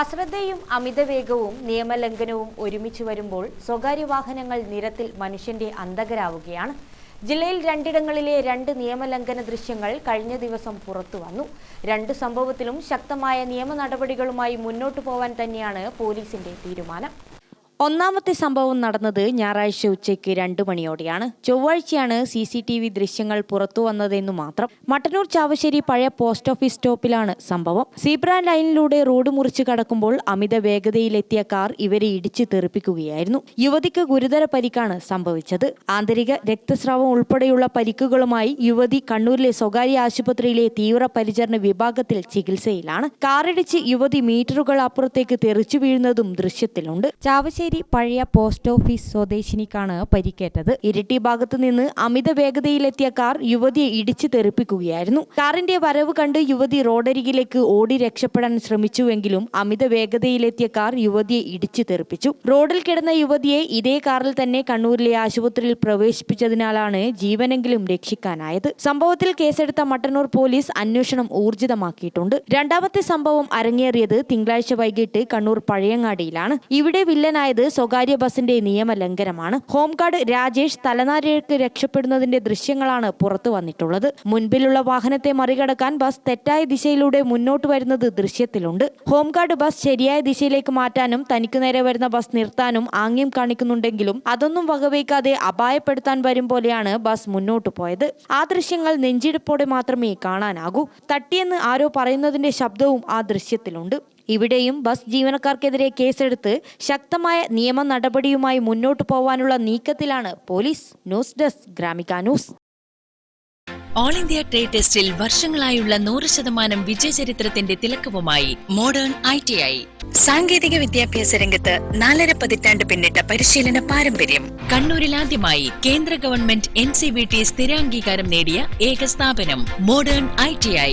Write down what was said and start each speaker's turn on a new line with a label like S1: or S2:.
S1: അശ്രദ്ധയും അമിതവേഗവും നിയമലംഘനവും ഒരുമിച്ച് വരുമ്പോൾ സ്വകാര്യ വാഹനങ്ങൾ നിരത്തിൽ മനുഷ്യന്റെ അന്തകരാവുകയാണ് ജില്ലയിൽ രണ്ടിടങ്ങളിലെ രണ്ട് നിയമലംഘന ദൃശ്യങ്ങൾ കഴിഞ്ഞ ദിവസം പുറത്തു വന്നു. രണ്ട് സംഭവത്തിലും ശക്തമായ നിയമ നടപടികളുമായി മുന്നോട്ടു പോവാൻ തന്നെയാണ് പോലീസിന്റെ തീരുമാനം. ഒന്നാമത്തെ സംഭവം നടന്നത് ഞായറാഴ്ച ഉച്ചയ്ക്ക് രണ്ടു മണിയോടെയാണ്. ചൊവ്വാഴ്ചയാണ് സി സി ടി വി ദൃശ്യങ്ങൾ പുറത്തു വന്നതെന്നു മാത്രം. മട്ടന്നൂർ ചാവശ്ശേരി പഴയ പോസ്റ്റ് ഓഫീസ് സ്റ്റോപ്പിലാണ് സംഭവം. സീബ്ര ലൈനിലൂടെ റോഡ് മുറിച്ച് കടക്കുമ്പോൾ അമിത വേഗതയിലെത്തിയ കാർ ഇവരെ ഇടിച്ചു തെറിപ്പിക്കുകയായിരുന്നു. യുവതിക്ക് ഗുരുതര പരിക്കാണ് സംഭവിച്ചത്. ആന്തരിക രക്തസ്രാവം ഉൾപ്പെടെയുള്ള പരിക്കുകളുമായി യുവതി കണ്ണൂരിലെ സ്വകാര്യ ആശുപത്രിയിലെ തീവ്രപരിചരണ വിഭാഗത്തിൽ ചികിത്സയിലാണ്. കാറിടിച്ച് യുവതി മീറ്ററുകൾ അപ്പുറത്തേക്ക് തെറിച്ചു വീഴുന്നതും ദൃശ്യത്തിലുണ്ട്. ചാവശ്ശേരി പഴയ പോസ്റ്റ് ഓഫീസ് സ്വദേശിനിക്കാണ് പരിക്കേറ്റത്. ഇരിട്ടി ഭാഗത്തു നിന്ന് അമിത വേഗതയിലെത്തിയ കാർ യുവതിയെ ഇടിച്ചു തെറിപ്പിക്കുകയായിരുന്നു. കാറിന്റെ വരവ് കണ്ട് യുവതി റോഡരികിലേക്ക് ഓടി രക്ഷപ്പെടാൻ ശ്രമിച്ചുവെങ്കിലും അമിത വേഗതയിലെത്തിയ കാർ യുവതിയെ ഇടിച്ചു തെറിപ്പിച്ചു. റോഡിൽ കിടന്ന യുവതിയെ ഇതേ കാറിൽ തന്നെ കണ്ണൂരിലെ ആശുപത്രിയിൽ പ്രവേശിപ്പിച്ചതിനാലാണ് ജീവനെങ്കിലും രക്ഷിക്കാനായത്. സംഭവത്തിൽ കേസെടുത്ത മട്ടന്നൂർ പോലീസ് അന്വേഷണം ഊർജിതമാക്കിയിട്ടുണ്ട്. രണ്ടാമത്തെ സംഭവം അരങ്ങേറിയത് തിങ്കളാഴ്ച വൈകിട്ട് കണ്ണൂർ പഴയങ്ങാടിയിലാണ്. ഇവിടെ വില്ലനായത് സ്വകാര്യ ബസിന്റെ നിയമലംഘനമാണ്. ഹോംഗാർഡ് രാജേഷ് തലനാരിഴക്ക് രക്ഷപ്പെടുന്നതിന്റെ ദൃശ്യങ്ങളാണ് പുറത്തു വന്നിട്ടുള്ളത്. മുൻപിലുള്ള വാഹനത്തെ മറികടക്കാൻ ബസ് തെറ്റായ ദിശയിലൂടെ മുന്നോട്ട് വരുന്നത് ദൃശ്യത്തിലുണ്ട്. ഹോംഗാർഡ് ബസ് ശരിയായ ദിശയിലേക്ക് മാറ്റാനും തനിക്ക് നേരെ വരുന്ന ബസ് നിർത്താനും ആംഗ്യം കാണിക്കുന്നുണ്ടെങ്കിലും അതൊന്നും വകവയ്ക്കാതെ അപായപ്പെടുത്താൻ വരും പോലെയാണ് ബസ് മുന്നോട്ട് പോയത്. ആ ദൃശ്യങ്ങൾ നെഞ്ചിടിപ്പോടെ മാത്രമേ കാണാനാകൂ. തട്ടിയെന്ന് ആരോ പറയുന്നതിന്റെ ശബ്ദവും ആ ദൃശ്യത്തിലുണ്ട്. ഇവിടെയും ബസ് ജീവനക്കാർക്കെതിരെ കേസെടുത്ത് ശക്തമായ നിയമ നടപടിയുമായി മുന്നോട്ടു പോവാനുള്ള നീക്കത്തിലാണ് police news desk Gramika news.
S2: All India trade ടെസ്റ്റിൽ വർഷങ്ങളായുള്ള നൂറ് ശതമാനം വിജയചരിത്രത്തിന്റെ തിലക്കവുമായി മോഡേൺ ഐ ടി ഐ സാങ്കേതിക വിദ്യാഭ്യാസ രംഗത്ത് നാലര പതിറ്റാണ്ട് പിന്നിട്ട പരിശീലന പാരമ്പര്യം. കണ്ണൂരിൽ ആദ്യമായി കേന്ദ്ര government N C B T സ്ഥിരാംഗീകാരം നേടിയ ഏക സ്ഥാപനം മോഡേൺ ഐ ടി ഐ